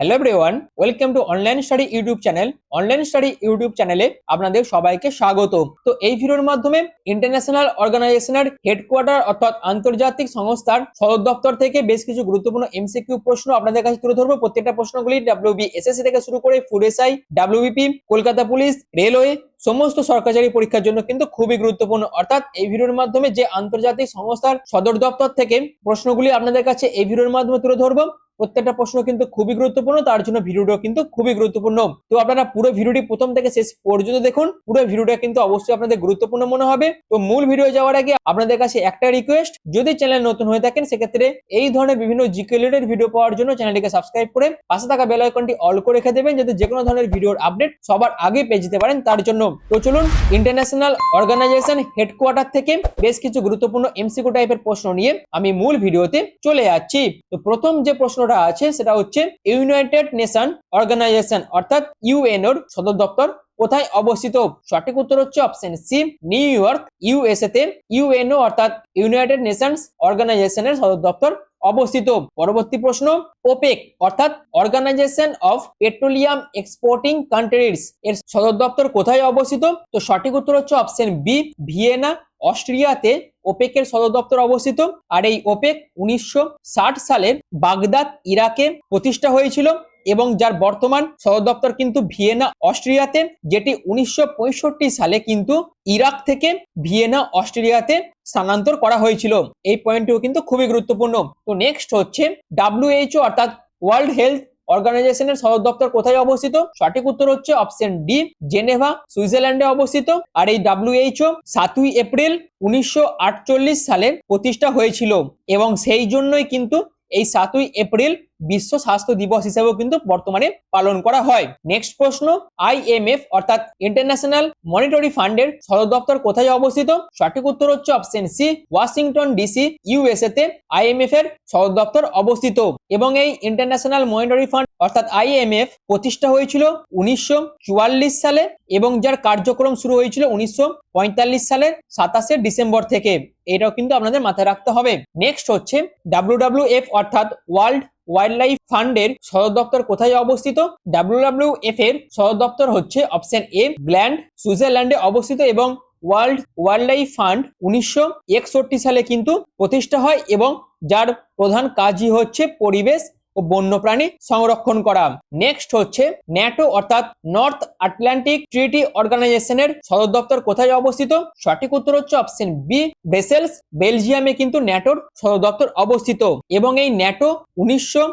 Hello everyone welcome to online study YouTube channel online study YouTube চ্যানেলে আপনাদের সবাইকে স্বাগত তো এই ভিডিওর মাধ্যমে ইন্টারন্যাশনাল অর্গানাইজেশনের হেডকোয়ার্টার অর্থাৎ আন্তর্জাতিক সংস্থার সদর দপ্তর থেকে বেশ কিছু গুরুত্বপূর্ণ এমসিকিউ প্রশ্ন আপনাদের কাছে তুলে ধরবো। প্রত্যেকটা প্রশ্নগুলি ডাব্লিউবি এসএসসি থেকে শুরু করে food SI WBP Kolkata police railway সমস্ত সরকারি পরীক্ষার জন্য কিন্তু খুবই গুরুত্বপূর্ণ। অর্থাৎ এই ভিডিওর মাধ্যমে যে আন্তর্জাতিক সংস্থার সদর দপ্তর থেকে প্রশ্নগুলি আপনাদের কাছে এই ভিডিওর মাধ্যমে তুলে ধরবো, প্রত্যেকটা প্রশ্ন কিন্তু খুবই গুরুত্বপূর্ণ, তার জন্য ভিডিওটা কিন্তু খুবই গুরুত্বপূর্ণ। তো আপনারা পুরো ভিডিওটি প্রথম থেকে শেষ পর্যন্ত দেখুন, পুরো ভিডিওটা কিন্তু অবশ্যই আপনাদের গুরুত্বপূর্ণ মনে হবে। তো মূল ভিডিও যাওয়ার আগে আপনাদের কাছে একটা রিকোয়েস্ট যদি চ্যানেল নতুন হয়ে থাকেন, সেক্ষেত্রে এই ধরনের বিভিন্ন জিকে রিলেটেড ভিডিও পাওয়ার জন্য চ্যানেলটিকে সাবস্ক্রাইব করে পাশে থাকা বেল আইকনটি অল করে রেখে দেবেন, যাতে যে কোনো ধরনের ভিডিওর আপডেট সবার আগে পেয়ে যেতে পারেন। তার জন্য তো চলুন ইন্টারন্যাশনাল অর্গানাইজেশন হেডকোয়ার্টার থেকে বেশ কিছু গুরুত্বপূর্ণ এমসিকিউ টাইপের প্রশ্ন নিয়ে আমি মূল ভিডিওতে চলে যাচ্ছি। তো প্রথম যে প্রশ্নটা আছে, সেটা হচ্ছে ইউনাইটেড নেশন অর্গানাইজেশন অর্থাৎ ইউএনওর সদর দপ্তর কোথায় অবস্থিত? সঠিক উত্তর হচ্ছে option C New York USA তে। ইউএনও অর্থাৎ ইউনাইটেড নেশনস অর্গানাইজেশনের সদর দপ্তর অবস্থিত। পরবর্তী প্রশ্ন ওপেক অর্থাৎ organization of petroleum exporting countries এর সদর দপ্তর কোথায় অবস্থিত? তো সঠিক উত্তর হচ্ছে অপশন বি ভিয়েনা, অস্ট্রিয়াতে ওপেকের সদর দপ্তর অবস্থিত। আর এই ওপেক উনিশশো ষাট সালের বাগদাদ, ইরাকে প্রতিষ্ঠা হয়েছিল। এবং যার বর্তমান সদর দপ্তর কিন্তু ভিয়েনা, অস্ট্রিয়াতে, যেটি উনিশশো পঁয়ষট্টি সালে কিন্তু ইরাক থেকে ভিয়েনা অস্ট্রেলিয়াতে স্থানান্তর করা হয়েছিল। এই পয়েন্টটিও কিন্তু খুবই গুরুত্বপূর্ণ। তো নেক্সট হচ্ছে ডাব্লিউএইচও অর্থাৎ ওয়ার্ল্ড হেলথ অর্গানাইজেশনের সদর দপ্তর কোথায় অবস্থিত? সঠিক উত্তর হচ্ছে অপশন ডি জেনেভা, সুইজারল্যান্ডে অবস্থিত। আর এই ডাব্লিউএইচও সাতই এপ্রিল উনিশশো আটচল্লিশ সালে প্রতিষ্ঠা হয়েছিল। এবং সেই জন্যই কিন্তু এই সাতই এপ্রিল বিশ্ব স্বাস্থ্য দিবস হিসেবেও কিন্তু বর্তমানে পালন করা হয়। নেক্সট প্রশ্ন আইএমএফ অর্থাৎ ইন্টারন্যাশনাল মনিটরি ফান্ডের সদর দপ্তর কোথায় অবস্থিত? সঠিক উত্তর হচ্ছে option C Washington DC USA তে আইএমএফ এর সদর দপ্তর অবস্থিত। এবং এই ইন্টারন্যাশনাল মনিটরি ফান্ড অর্থাৎ আইএমএফ প্রতিষ্ঠা হয়েছিল উনিশশো চুয়াল্লিশ সালে এবং যার কার্যক্রম শুরু হয়েছিল উনিশশো পঁয়তাল্লিশ সালের সাতাশে ডিসেম্বর থেকে। এটাও কিন্তু আপনাদের মাথায় রাখতে হবে। নেক্সট হচ্ছে ডাব্লিউডাব্লিউএফ অর্থাৎ ওয়ার্ল্ড ওয়াইল্ড লাইফ ফান্ডের সদর দপ্তর কোথায় অবস্থিত? ডাব্লিউডাব্লিউ এফ এর সদর দপ্তর হচ্ছে অপশন এ গ্ল্যান্ড সুইজারল্যান্ডে অবস্থিত এবং ওয়ার্ল্ড ওয়াইল্ড লাইফ ফান্ড উনিশশো একষট্টি সালে কিন্তু প্রতিষ্ঠা হয় এবং যার প্রধান কাজই হচ্ছে পরিবেশ ও বন্যপ্রাণী সংরক্ষণ করা। নেক্সট হচ্ছে ন্যাটো অর্থাৎ নর্থ আটলান্টিক ট্রিটি অর্গানাইজেশনের সদর দপ্তর কোথায় অবস্থিত? সঠিক উত্তর হচ্ছে অপশন বি ব্রেসেলস বেলজিয়ামে কিন্তু ন্যাটোর সদর দপ্তর অবস্থিত। এবং এই ন্যাটো উনিশশো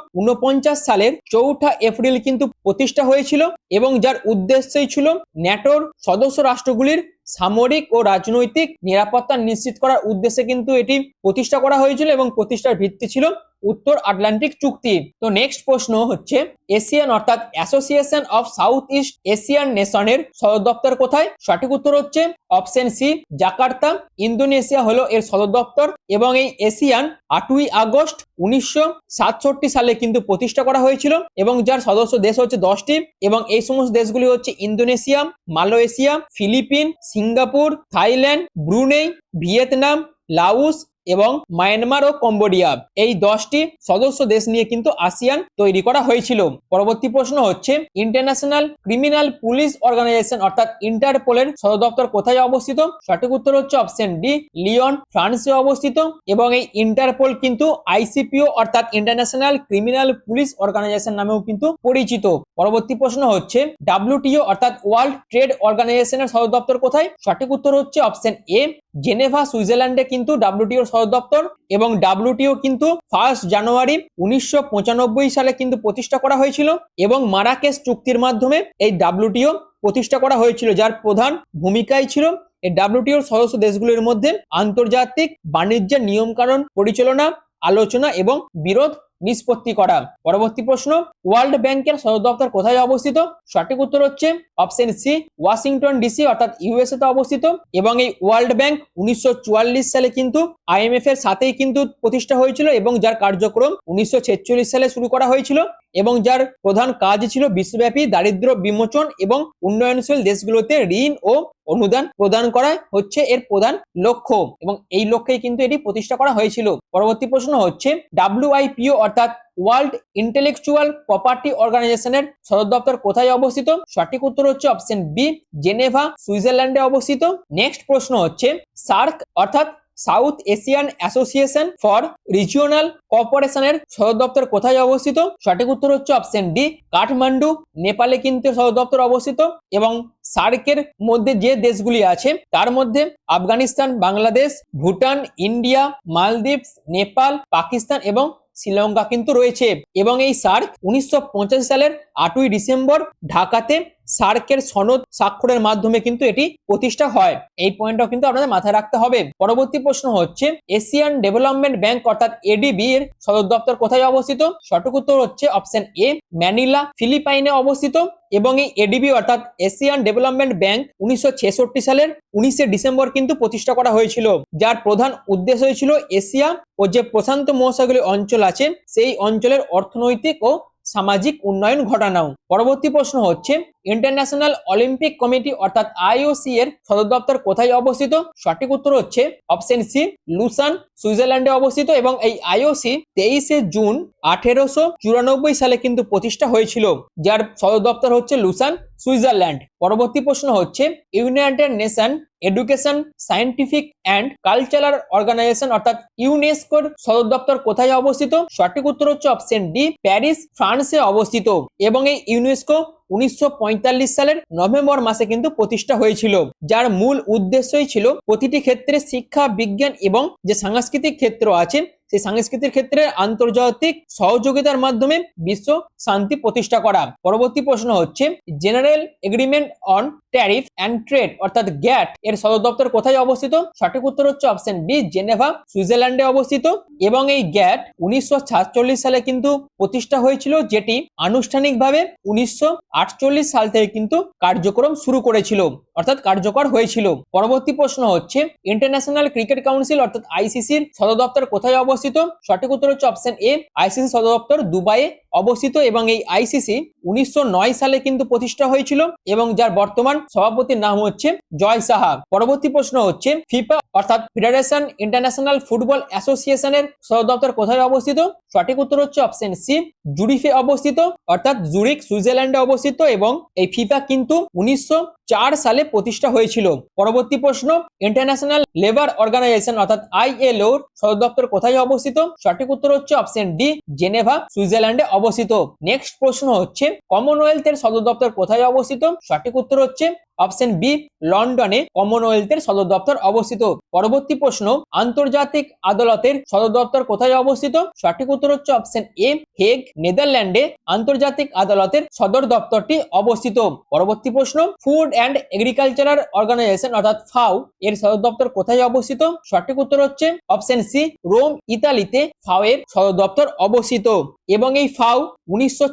সালের চৌঠা এপ্রিল কিন্তু প্রতিষ্ঠা হয়েছিল এবং যার উদ্দেশ্যই ছিল ন্যাটোর সদস্য রাষ্ট্রগুলির সামরিক ও রাজনৈতিক নিরাপত্তা নিশ্চিত করার উদ্দেশ্যে কিন্তু এটি প্রতিষ্ঠা করা হয়েছিল এবং প্রতিষ্ঠার ভিত্তি ছিল উত্তর আটলান্টিক চুক্তি। তো নেক্সট প্রশ্ন হচ্ছে এশিয়ান অর্থাৎ association of South East Asian নেশনের সদর দপ্তর কোথায়? সঠিক উত্তর হচ্ছে অপশন সি জাকার্তা। ইন্দোনেশিয়া হলো এর সদর দপ্তর এবং এই এশিয়ান আটই আগস্ট উনিশশো সাতষট্টি সালে কিন্তু প্রতিষ্ঠা করা হয়েছিল এবং যার সদস্য দেশ হচ্ছে দশটি এবং এই সমস্ত দেশগুলি হচ্ছে Indonesia, Malaysia, Philippine, Singapore, Thailand, Brunei, Vietnam Laos এবং মায়ানমার ও কম্বোডিয়া। এই দশটি সদস্য দেশ নিয়ে কিন্তু আসিয়ান তৈরি করা হয়েছিল। পরবর্তী প্রশ্ন হচ্ছে, ইন্টারন্যাশনাল ক্রিমিনাল পুলিশ অর্গানাইজেশন অর্থাৎ ইন্টারপোলের সদর দপ্তর কোথায় অবস্থিত? সঠিক উত্তর হচ্ছে অপশন ডি, লিওন, ফ্রান্সে অবস্থিত এবং এই ইন্টারপোল কিন্তু আইসিপিও অর্থাৎ ইন্টারন্যাশনাল ক্রিমিনাল পুলিশ অর্গানাইজেশন নামেও কিন্তু পরিচিত। পরবর্তী প্রশ্ন হচ্ছে, ডাব্লিউটিও অর্থাৎ ওয়ার্ল্ড ট্রেড অর্গানাইজেশনের সদর দপ্তর কোথায়? সঠিক উত্তর হচ্ছে অপশন এ জেনেভা, সুইজারল্যান্ডে কিন্তু ডাব্লিউটিও সদর দপ্তর এবং ডাব্লিউটিও কিন্তু ফার্স্ট জানুয়ারি উনিশশো পঁচানব্বই সালে কিন্তু প্রতিষ্ঠা করা হয়েছিল এবং মারাকেশ চুক্তির মাধ্যমে এই ডাব্লিউটিও প্রতিষ্ঠা করা হয়েছিল, যার প্রধান ভূমিকাই ছিল এই ডাব্লিউটিওর সদস্য দেশগুলির মধ্যে আন্তর্জাতিক বাণিজ্যের নিয়মকানুন পরিচালনা, আলোচনা এবং বিরোধ নিষ্পত্তি করা। পরবর্তী প্রশ্ন, ওয়ার্ল্ড ব্যাংকের সদর দপ্তর কোথায় অবস্থিত? সঠিক উত্তর হচ্ছে অপশন সি, ওয়াশিংটন ডিসি অর্থাৎ ইউএসএ তে অবস্থিত এবং এই ওয়ার্ল্ড ব্যাংক উনিশশো চুয়াল্লিশ সালে কিন্তু আইএমএফ এর সাথেই কিন্তু প্রতিষ্ঠা হয়েছিল এবং যার কার্যক্রম উনিশশো ছেচল্লিশ সালে শুরু করা হয়েছিল। এবং যার প্রধান কাজ ছিল বিশ্বব্যাপী দারিদ্র বিমোচন এবং উন্নয়নশীল দেশগুলোতে ঋণ ও অনুদান প্রদান করা হচ্ছে এর প্রধান লক্ষ্য। এবং এই লক্ষ্যেই কিন্তু এটি প্রতিষ্ঠা করা হয়েছিল। পরবর্তী প্রশ্ন হচ্ছে ডাব্লিউআইপিও অর্থাৎ ওয়ার্ল্ড ইন্টেলেকচুয়াল প্রপার্টি অর্গানাইজেশনের সদর দপ্তর কোথায় অবস্থিত? সঠিক উত্তর হচ্ছে অপশন বি, জেনেভা, সুইজারল্যান্ডে অবস্থিত। নেক্সট প্রশ্ন হচ্ছে, সার্ক অর্থাৎ South Asian association for regional কোঅপারেশনের সদর দপ্তর কোথায় অবস্থিত? সঠিক উত্তর হচ্ছে অপশন ডি, কাঠমান্ডু, নেপালে কিন্তু সদর দপ্তর অবস্থিত এবং সার্কের মধ্যে যে দেশগুলি আছে, তার মধ্যে আফগানিস্তান, বাংলাদেশ, ভুটান, ইন্ডিয়া মালদ্বীপ নেপাল, পাকিস্তান এবং শ্রীলঙ্কা কিন্তু রয়েছে এবং এই সার্ক উনিশশো পঁচাশি সালের আটই ডিসেম্বর ঢাকাতে সার্কের সনদ স্বাক্ষরের মাধ্যমে কিন্তু এটি প্রতিষ্ঠা হয়। এই পয়েন্টটাও কিন্তু আপনাদের মাথায় রাখতে হবে। পরবর্তী প্রশ্ন হচ্ছে, এশিয়ান ডেভেলপমেন্ট ব্যাংক অর্থাৎ এডিবি এর সদর দপ্তর কোথায় অবস্থিত? সঠিক উত্তর হচ্ছে অপশন এ ম্যানিলা, ফিলিপাইনে অবস্থিত এবং এই এডিবি অর্থাৎ এশিয়ান ডেভেলপমেন্ট ব্যাংক উনিশশো ছেষট্টি সালের উনিশে ডিসেম্বর কিন্তু প্রতিষ্ঠা করা হয়েছিল। যার প্রধান উদ্দেশ্য হয়েছিল এশিয়া ও যে প্রশান্ত মহাসাগরীয় অঞ্চল আছে, সেই অঞ্চলের অর্থনৈতিক ও সামাজিক উন্নয়ন ঘটানো পরবর্তী প্রশ্ন হচ্ছে ইন্টারন্যাশনাল অলিম্পিক কমিটি অর্থাৎ আইওসি এর সদর দপ্তর কোথায় অবস্থিত? সঠিক উত্তর হচ্ছে অপশন সি লুসান সুইজারল্যান্ডে অবস্থিত এবং এই আইওসি তেইশে জুন আঠেরোশো চুরানব্বই সালে কিন্তু প্রতিষ্ঠা হয়েছিল, যার সদর দপ্তর হচ্ছে লুসান সুইজারল্যান্ড পরবর্তী প্রশ্ন হচ্ছে United Nation education scientific and cultural organization অর্থাৎ ইউনেস্কোর সদর দপ্তর কোথায় অবস্থিত? সঠিক উত্তর হচ্ছে অপশন ডি, প্যারিস, ফ্রান্সে অবস্থিত এবং এই ইউনেস্কো উনিশশো পঁয়তাল্লিশ সালের নভেম্বর মাসে কিন্তু প্রতিষ্ঠা হয়েছিল, যার মূল উদ্দেশ্যই ছিল প্রতিটি ক্ষেত্রে শিক্ষা, বিজ্ঞান এবং যে সাংস্কৃতিক ক্ষেত্র আছে সেই সাংস্কৃতিক ক্ষেত্রে আন্তর্জাতিক সহযোগিতার মাধ্যমে বিশ্ব শান্তি প্রতিষ্ঠা করা। পরবর্তী প্রশ্ন হচ্ছে general agreement on tariff and trade অর্থাৎ গ্যাট এর সদর দপ্তর কোথায় অবস্থিত? সঠিক উত্তর হচ্ছে অপশন বি জেনেভা সুইজারল্যান্ডে অবস্থিত। এবং এই গ্যাট উনিশশো সাতচল্লিশ সালে কিন্তু প্রতিষ্ঠা হয়েছিল, যেটি আনুষ্ঠানিকভাবে উনিশশো আটচল্লিশ সাল থেকে কিন্তু কার্যক্রম শুরু করেছিল, অর্থাৎ কার্যকর হয়েছিল। পরবর্তী প্রশ্ন হচ্ছে ইন্টারন্যাশনাল ক্রিকেট কাউন্সিল অর্থাৎ আইসিসির সদর দপ্তর কোথায় অবস্থিত? সঠিক উত্তর হচ্ছে অপশন এ আইসিসি সদর দপ্তর দুবাইয়ে অবস্থিত এবং এই আইসিসি উনিশশো নয় সালে কিন্তু প্রতিষ্ঠা হয়েছিল এবং যার বর্তমান সভাপতির নাম হচ্ছে জয় সাহা। পরবর্তী প্রশ্ন হচ্ছে, ফিফা অর্থাৎ ফেডারেশন ইন্টারন্যাশনাল ফুটবল অ্যাসোসিয়েশনের সদর দপ্তর কোথায় অবস্থিত? সঠিক উত্তর হচ্ছে অপশন সি জুরিফে অবস্থিত অর্থাৎ জুরিক সুইজারল্যান্ডে অবস্থিত এবং এই ফিফা কিন্তু উনিশশো চার সালে প্রতিষ্ঠা হয়েছিল। পরবর্তী প্রশ্ন ইন্টারন্যাশনাল লেবার অর্গানাইজেশন অর্থাৎ আই এল ওর সদর দপ্তর কোথায় অবস্থিত? সঠিক উত্তর হচ্ছে অপশন ডি জেনেভা সুইজারল্যান্ডে অবস্থিত। নেক্সট প্রশ্ন হচ্ছে কমনওয়েলথ এর সদর দপ্তর কোথায় অবস্থিত? সঠিক উত্তর হচ্ছে অপশন বি, লন্ডনে কমনওয়েলথের সদর দপ্তর অবস্থিত। পরবর্তী প্রশ্ন, আন্তর্জাতিক আদালতের সদর দপ্তর কোথায় অবস্থিত? সঠিক উত্তর হচ্ছে অপশন এ, হেগ, নেদারল্যান্ডে আন্তর্জাতিক আদালতের সদর দপ্তরটি অবস্থিত। পরবর্তী প্রশ্ন, ফুড অ্যান্ড এগ্রিকালচারাল অর্গানাইজেশন অর্থাৎ ফাও, এর সদর দপ্তর কোথায় অবস্থিত? সঠিক উত্তর হচ্ছে অপশন সি, রোম, ইতালিতে ফাও এর সদর দপ্তর অবস্থিত। এবং এই ফাও উনিশশো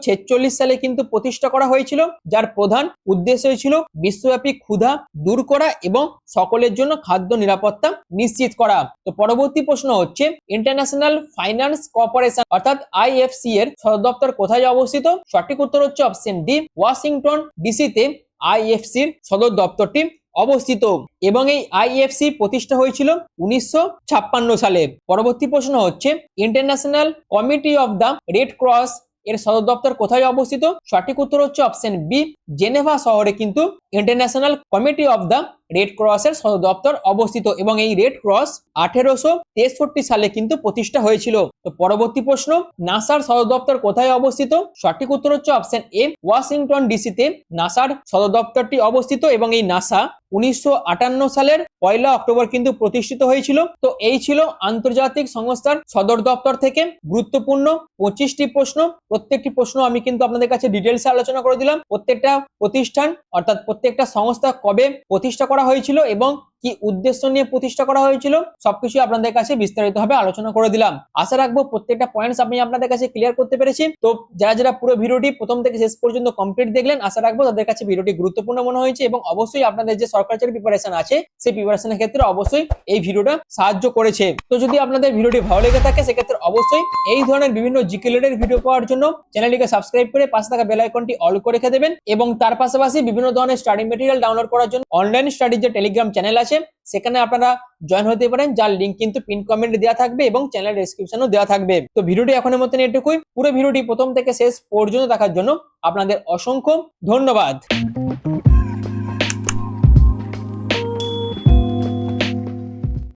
সালে কিন্তু প্রতিষ্ঠা করা হয়েছিল, যার প্রধান উদ্দেশ্য ছিল বিশ্বব্যাপী ক্ষুধা দূর করা এবং সকলের জন্য খাদ্য নিরাপত্তা নিশ্চিত করা। তো পরবর্তী প্রশ্ন হচ্ছে ইন্টারন্যাশনাল ফাইন্যান্স কর্পোরেশন অর্থাৎ আইএফসি এর সদর দপ্তর কোথায় অবস্থিত? সঠিক উত্তর হচ্ছে অপশন ডি ওয়াশিংটন ডিসিতে আইএফসির সদর দপ্তরটি অবস্থিত। এবং এই আইএফসি প্রতিষ্ঠা হয়েছিল উনিশশো ছাপ্পান্ন সালে। পরবর্তী প্রশ্ন হচ্ছে international committee of the Red Cross এর সদর দপ্তর কোথায় অবস্থিত? সঠিক উত্তর হচ্ছে অপশন বি জেনেভা শহরে। কিন্তু international committee of the red ক্রসের সদর দপ্তর অবস্থিত এবং এই রেড ক্রস আঠেরোশো তেষট্টি সালে কিন্তু প্রতিষ্ঠা হয়েছিল। তো পরবর্তী প্রশ্ন, নাসার সদর দপ্তর কোথায় অবস্থিত? সঠিক উত্তর হচ্ছে অপশন এ, ওয়াশিংটন ডিসিতে। নাসার সদর দপ্তরটি অবস্থিত এবং এই নাসা উনিশশো আটান্ন সালের পয়লা অক্টোবর কিন্তু প্রতিষ্ঠিত হয়েছিল। তো এই ছিল আন্তর্জাতিক সংস্থার সদর দপ্তর থেকে গুরুত্বপূর্ণ পঁচিশটি প্রশ্ন। প্রত্যেকটি প্রশ্ন আমি কিন্তু আপনাদের কাছে ডিটেলসে আলোচনা করে দিলাম। প্রত্যেকটা প্রতিষ্ঠান অর্থাৎ প্রত্যেকটা সংস্থা কবে প্রতিষ্ঠা করা হয়েছিল এবং কি উদ্দেশ্য নিয়ে প্রতিষ্ঠা করা হয়েছিল সবকিছু আপনাদের কাছে বিস্তারিতভাবে আলোচনা করে দিলাম। আশা রাখব প্রত্যেকটা পয়েন্টস আমি আপনাদের কাছে ক্লিয়ার করতে পেরেছি। তো যারা যারা পুরো ভিডিওটি প্রথম থেকে শেষ পর্যন্ত কমপ্লিট দেখলেন, আশা রাখব তাদের কাছে ভিডিওটি গুরুত্বপূর্ণ মনে হয়েছে এবং অবশ্যই আপনাদের যে সরকারি প্রিপারেশন আছে, সেই প্রিপারেশনের ক্ষেত্রে অবশ্যই এই ভিডিওটা সাহায্য করেছে। তো যদি আপনাদের ভিডিওটি ভালো লেগে থাকে, সেক্ষেত্রে অবশ্যই এই ধরনের বিভিন্ন জিকেলেটের ভিডিও পাওয়ার জন্য চ্যানেলটিকে সাবস্ক্রাইব করে পাশে থাকা বেল আইকনটি অল করে রেখে দেবেন এবং তার পাশাপাশি বিভিন্ন ধরনের স্টাডি মেটেরিয়াল ডাউনলোড করার জন্য অনলাইন স্টাডির যে টেলিগ্রাম চ্যানেল আছে আছে, সেখানে আপনারা জয়েন হতে পারেন, যার লিঙ্ক কিন্তু পিন কমেন্টে দেওয়া থাকবে এবং চ্যানেল ডিসক্রিপশনও দেওয়া থাকবে। তো ভিডিওটি এখনের মতন এটুকুই। পুরো ভিডিওটি প্রথম থেকে শেষ পর্যন্ত দেখার জন্য আপনাদের অসংখ্য ধন্যবাদ।